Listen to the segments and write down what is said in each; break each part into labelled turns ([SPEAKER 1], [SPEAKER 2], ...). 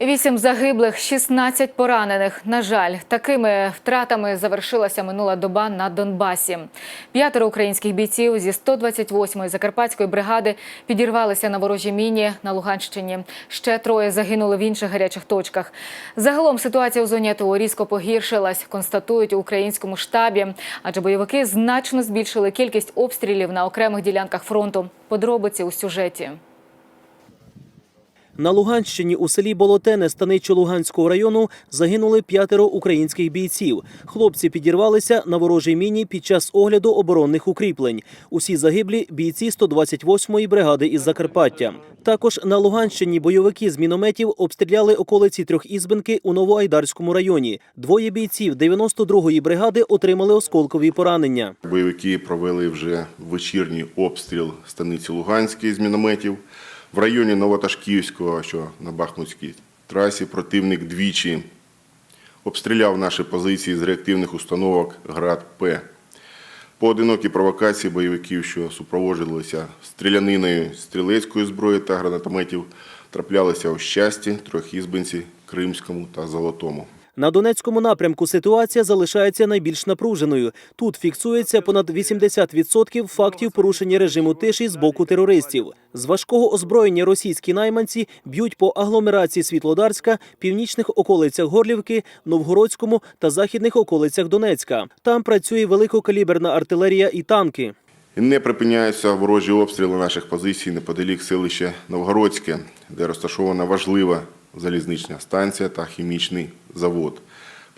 [SPEAKER 1] Вісім загиблих, 16 поранених. На жаль, такими втратами завершилася минула доба на Донбасі. П'ятеро українських бійців зі 128-ї закарпатської бригади підірвалися на ворожій міні на Луганщині. Ще троє загинули в інших гарячих точках. Загалом ситуація у зоні АТО різко погіршилась, констатують у українському штабі, адже бойовики значно збільшили кількість обстрілів на окремих ділянках фронту. Подробиці у сюжеті.
[SPEAKER 2] На Луганщині у селі Болотене Станичо-Луганського району загинули п'ятеро українських бійців. Хлопці підірвалися на ворожій міні під час огляду оборонних укріплень. Усі загиблі бійці 128-ї бригади із Закарпаття. Також на Луганщині бойовики з мінометів обстріляли околиці Трьохізбинки у Новоайдарському районі. Двоє бійців 92-ї бригади отримали осколкові поранення.
[SPEAKER 3] Бойовики провели вже вечірній обстріл станиці Луганської з мінометів. В районі Новоташківського, що на Бахмутській трасі, противник двічі обстріляв наші позиції з реактивних установок ГРАД-П. Поодинокі провокації бойовиків, що супроводжувалися стріляниною стрілецької зброї та гранатометів, траплялися у щасті, Трьохізбинці, Кримському та Золотому.
[SPEAKER 2] На Донецькому напрямку ситуація залишається найбільш напруженою. Тут фіксується понад 80% фактів порушення режиму тиші з боку терористів. З важкого озброєння російські найманці б'ють по агломерації Світлодарська, північних околицях Горлівки, Новгородському та західних околицях Донецька. Там працює великокаліберна артилерія і танки.
[SPEAKER 3] Не припиняються ворожі обстріли наших позицій неподалік селища Новгородське, де розташована важлива залізнична станція та хімічний завод.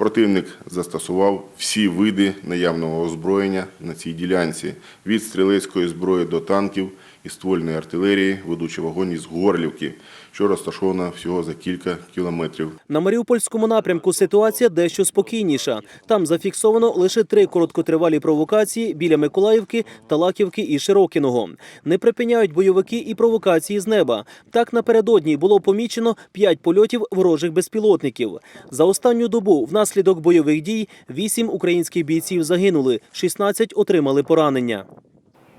[SPEAKER 3] Противник застосував всі види наявного озброєння на цій ділянці від стрілецької зброї до танків і ствольної артилерії, ведучи вогонь із Горлівки, що розташована всього за кілька кілометрів
[SPEAKER 2] На Маріупольському напрямку ситуація дещо спокійніша. Там зафіксовано лише три короткотривалі провокації біля Миколаївки, Талаківки і Широкіного. Не припиняють бойовики і провокації з неба. Так напередодні було помічено п'ять польотів ворожих безпілотників. За останню добу внаслідок бойових дій вісім українських бійців загинули, 16 отримали поранення.